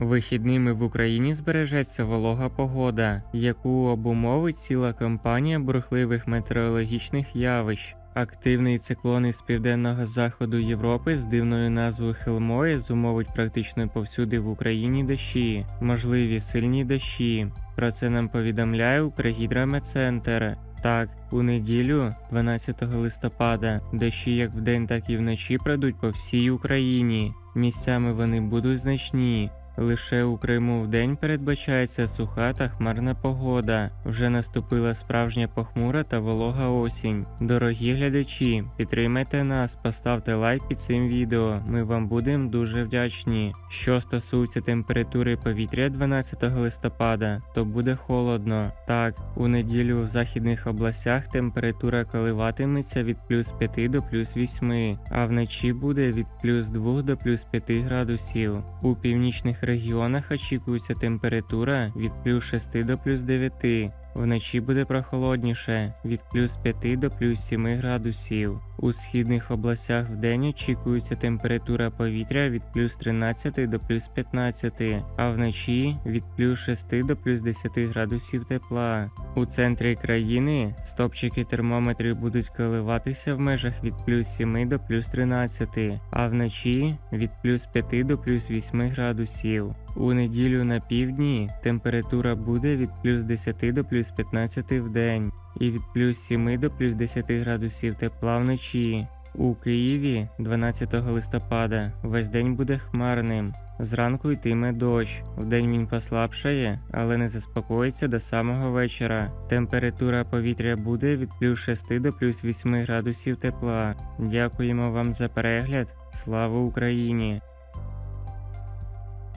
Вихідними в Україні збережеться волога погода, яку обумовить ціла кампанія бурхливих метеорологічних явищ. Активний циклон із південного заходу Європи з дивною назвою Хелмої зумовить практично повсюди в Україні дощі, можливі сильні дощі. Про це нам повідомляє Укргідрометцентр. Так, у неділю, 12 листопада, дощі як вдень, так і вночі пройдуть по всій Україні. Місцями вони будуть значні. Лише у Криму вдень передбачається суха та хмарна погода. Вже наступила справжня похмура та волога осінь. Дорогі глядачі, підтримайте нас, поставте лайк під цим відео. Ми вам будемо дуже вдячні. Що стосується температури повітря 12 листопада, то буде холодно. Так, у неділю в західних областях температура коливатиметься від плюс 5 до плюс 8, а вночі буде від плюс 2 до плюс 5 градусів. У північних регіонах очікується температура від плюс 6 до плюс 9. Вночі буде прохолодніше від плюс 5 до плюс 7 градусів. У східних областях вдень очікується температура повітря від плюс 13 до плюс 15, а вночі від плюс 6 до плюс 10 градусів тепла. У центрі країни стопчики термометрів будуть коливатися в межах від плюс 7 до плюс 13, а вночі від плюс 5 до плюс 8 градусів. У неділю на півдні температура буде від плюс 10 до плюс 15 в день і від плюс 7 до плюс 10 градусів тепла вночі. У Києві 12 листопада весь день буде хмарним. Зранку йтиме дощ. Вдень він послабшає, але не заспокоїться до самого вечора. Температура повітря буде від плюс 6 до плюс 8 градусів тепла. Дякуємо вам за перегляд. Слава Україні!